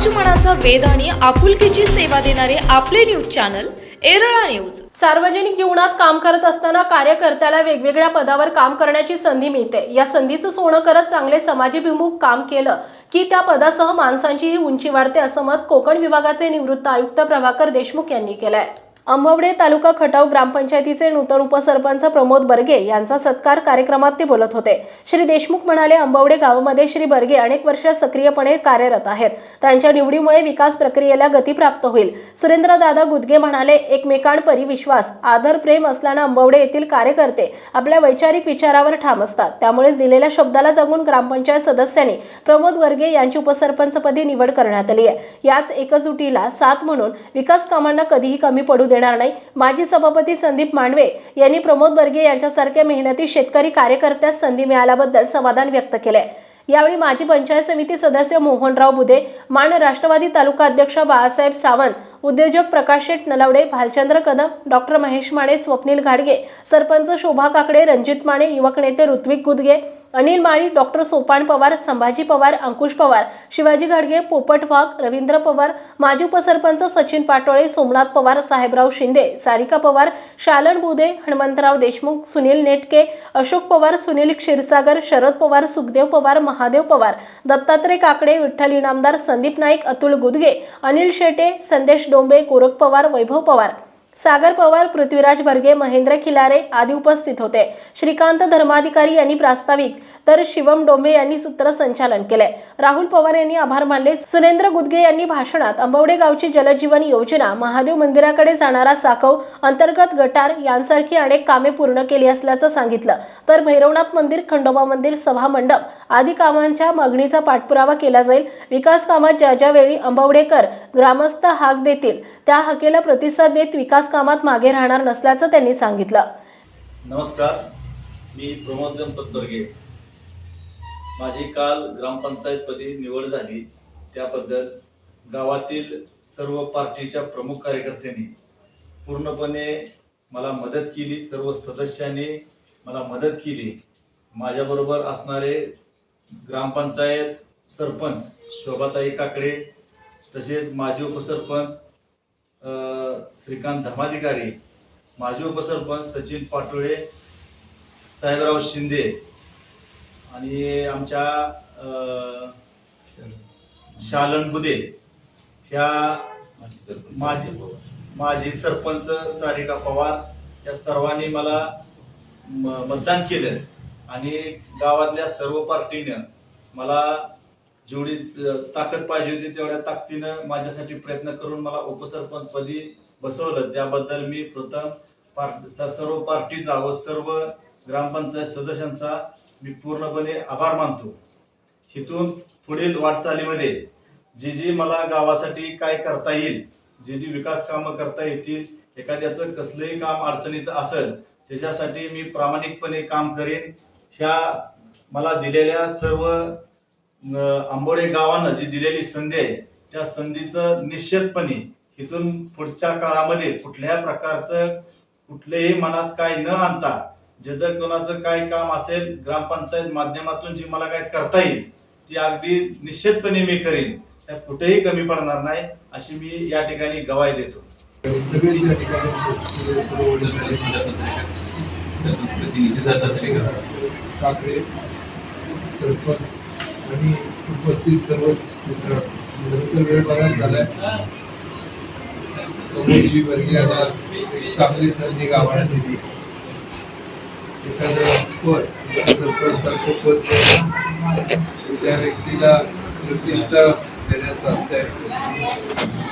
समाज मनाचा वेध आणि आपुलकीची सेवा देणारे आपले न्यूज चॅनल एरळा न्यूज. सार्वजनिक जीवनात काम करत असताना कार्यकर्त्याला वेगवेगळ्या पदावर काम करण्याची संधी मिळते. या संधीचं सोनं करत चांगले समाजाभिमुख काम केलं की त्या पदासह माणसांचीही उंची वाढते असं मत कोकण विभागाचे निवृत्त आयुक्त प्रभाकर देशमुख यांनी केलंय. अंबवडे तालुका खटाव ग्रामपंचायतीचे नूतन उपसरपंच प्रमोद बर्गे यांचा सत्कार कार्यक्रमात ते बोलत होते. श्री देशमुख म्हणाले अंबवडे गावामध्ये श्री बर्गे अनेक वर्ष सक्रियपणे कार्यरत आहेत. त्यांच्या निवडीमुळे विकास प्रक्रियेला गती प्राप्त होईल. सुरेंद्रदादा गुदगे म्हणाले एकमेकांपरी विश्वास आदर प्रेम असल्यानं अंबवडे येथील कार्यकर्ते आपल्या वैचारिक विचारावर ठाम असतात. त्यामुळेच दिलेल्या शब्दाला जगून ग्रामपंचायत सदस्यांनी प्रमोद वर्गे यांची उपसरपंचपदी निवड करण्यात आली आहे. याच एकजुटीला साथ म्हणून विकास कामांना कधीही कमी पडू देणार नाही. माजी सभापती संदीप मांडवे यांनी प्रमोद बर्गे यांच्यासारख्या मेहनती शेतकरी कार्यकर्त्यास संधी मिळाल्याबद्दल समाधान व्यक्त केले यावेळी माजी पंचायत समिती सदस्य मोहनराव बुदे मान राष्ट्रवादी तालुका अध्यक्ष बाळासाहेब सावंत उद्योजक प्रकाश शेठ नलावडे भालचंद्र कदम डॉक्टर महेश माने स्वप्नील घाडगे सरपंच शोभा काकडे रणजित माने युवक नेते ऋत्विक गुदगे अनिल माळी डॉक्टर सोपान पवार संभाजी पवार अंकुश पवार शिवाजी घाडगे पोपट वाघ रवींद्र पवार माजी उपसरपंच सचिन पाटोळे सोमनाथ पवार साहेबराव शिंदे सारिका पवार शालन बुदे हनुमंतराव देशमुख सुनील नेटके अशोक पवार सुनील क्षीरसागर शरद पवार सुखदेव पवार महादेव पवार दत्तात्रय काकडे विठ्ठल इनामदार संदीप नाईक अतुल गुदगे अनिल शेटे संदेश डोंबे गोरख पवार वैभव पवार सागर पवार पृथ्वीराज भरगे महेंद्र खिलारे आदी उपस्थित होते. श्रीकांत धर्माधिकारी यांनी प्रास्ताविक तर शिवम डोंबे यांनी सूत्रसंचालन केले राहुल पवार यांनी आभार मानले. सुरेंद्र गुदगे यांनी भाषणात अंबवडे गावची जलजीवन योजना महादेव मंदिराकडे जाणारा साखव अंतर्गत गटार यांसारखी अनेक कामे पूर्ण केली असल्याचं सांगितलं. तर भैरवनाथ मंदिर खंडोबा मंदिर सभा मंडप आदी कामांच्या मागणीचा पाठपुरावा केला जाईल. विकास कामात ज्या ज्या वेळी अंबवडेकर ग्रामस्थ हाक देतील त्या हाकेला प्रतिसाद देत विकास कामात मागे राहणार नसल्याचं त्यांनी सांगितलं. नमस्कार मी प्रमोद गणपत बर्गे. माझी काल ग्रामपंचायतपदी निवड झाली. त्याबद्दल गावातील सर्व पार्टीच्या प्रमुख कार्यकर्त्यांनी पूर्णपणे मला मदत केली सर्व सदस्यांनी मला मदत केली. माझ्याबरोबर असणारे ग्रामपंचायत सरपंच शोभाताई काकडे तसेच माजी उपसरपंच श्रीकांत धर्माधिकारी माजी उपसरपंच सचिन पाटोळे साहेबराव शिंदे आणि आमच्या शालन बुदे ह्या माजी माजी सरपंच सारिका पवार या सर्वांनी मला म- मतदान केलं आणि गावातल्या सर्व पार्टीनं मला जेवढी ताकद पाहिजे होती तेवढ्या ताकदीनं माझ्यासाठी प्रयत्न करून मला उपसरपंच पदी बसवलं. त्याबद्दल मी प्रथम पार- सर्व पार्टीचा व सर्व ग्रामपंचायत सदस्यांचा मी पूर्णपणे आभार मानतो. इथून पुढील वाटचालीमध्ये जी जी मला गावासाठी काय करता येईल जी जी विकास कामं करता येतील एखाद्याचं कसलंही काम अडचणीचं असेल त्याच्यासाठी मी प्रामाणिकपणे काम करेन. ह्या मला दिलेल्या सर्व आंबोडे गावानं जी दिलेली संधी आहे त्या संधीचं निश्चितपणे इथून पुढच्या काळामध्ये कुठल्याही प्रकारचं कुठलेही मनात काय न आणता जे जर कोणाचं काय काम असेल ग्रामपंचायत माध्यमातून जी मला काय करता येईल ती अगदी निश्चितपणे मी करेन. त्यात कुठेही कमी पडणार नाही अशी मी या ठिकाणी गवाही देतो. सरपंच आणि उपस्थित सर्वच मित्र वेळ बघायला झालाय. प्रमोदजी वर्गी यांना एक चांगली संधी गावाला दिली. एखादं पद सरपंच सारखं पद त्या व्यक्तीला प्रतिष्ठा देण्याचं असतंय.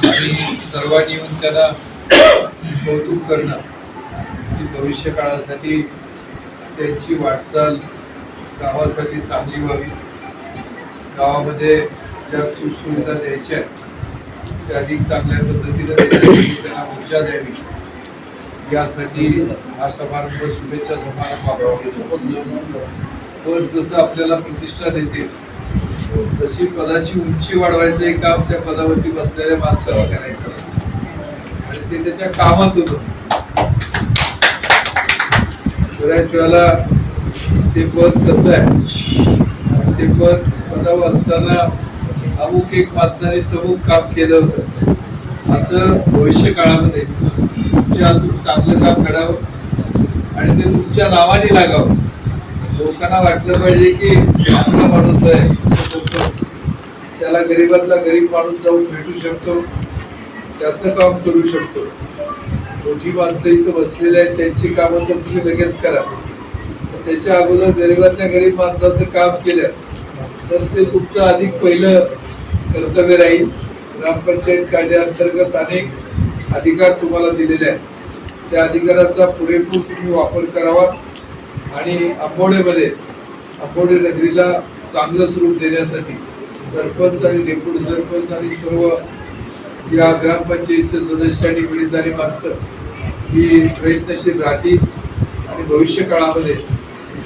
आणि सर्वांनी येऊन त्याला कौतुक करणं की भविष्य काळासाठी त्यांची वाटचाल गावासाठी चांगली व्हावी. गावामध्ये ज्या सुखसुविधा द्यायच्या आहेत त्या अधिक चांगल्या पद्धतीने त्यांना ऊर्जा द्यावी. यासाठी हा समारंभ शुभेच्छा समारंभ पण जसं आपल्याला प्रतिष्ठा देते तशी पदाची उंची वाढवायचं एक काम त्या पदावरती बसलेल्या माणसाला करायचं असतं. आणि ते त्याच्या कामात होतं. बऱ्याच वेळेला ते पद कसं आहे ते पद पदावर असताना अमुक एक माणसाने तमुक काम केलं होतं. असं भविष्य काळामध्ये तुमच्या हातून चांगलं काम घडावं आणि ते तुमच्या नावाने लागावं. लोकांना वाटलं पाहिजे की आपला माणूस आहे त्याला गरीबातला गरीब माणूस जाऊन भेटू शकतो. त्याचं काम करू शकतो. मोठी माणसं इथं बसलेली आहेत त्यांची कामं तर तुम्ही लगेच करा. त्याच्या अगोदर गरीबातल्या गरीब माणसाचं काम केलं. तर ते तुमचं अधिक पहिलं कर्तव्य राहील. ग्रामपंचायत कायद्याअंतर्गत अनेक अधिकार तुम्हाला दिलेले आहेत. त्या अधिकाराचा पुरेपूर तुम्ही वापर करावा आणि आंबोडेमध्ये आंबोडे नगरीला चांगलं स्वरूप देण्यासाठी सरपंच आणि डेप्युटी सरपंच आणि सर्व या ग्रामपंचायतचे सदस्य आणि वडीलधारी माणसं ही प्रयत्नशील राहतील आणि भविष्य काळामध्ये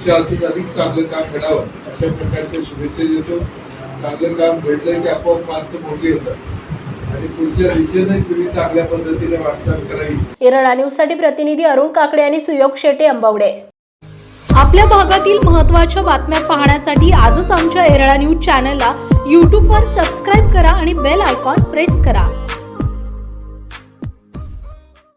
तुमच्या हातून अधिक चांगलं काम घडावं अशा प्रकारच्या शुभेच्छा देतो. चांगलं काम घडलं की आपोआप माणसं मोठी होतात. आणि पुढच्या दिशेने तुम्ही चांगल्या पद्धतीने वाटचाल करावी. एरळा न्यूजसाठी प्रतिनिधी अरुण काकडे आणि सुयोग शेटे अंबावडे. आपल्या भागातील महत्त्वाच्या बातम्या पाहण्यासाठी आजच आमच्या एरळा न्यूज चॅनलला यूट्यूबवर सबस्क्राईब करा आणि बेल आयकॉन प्रेस करा.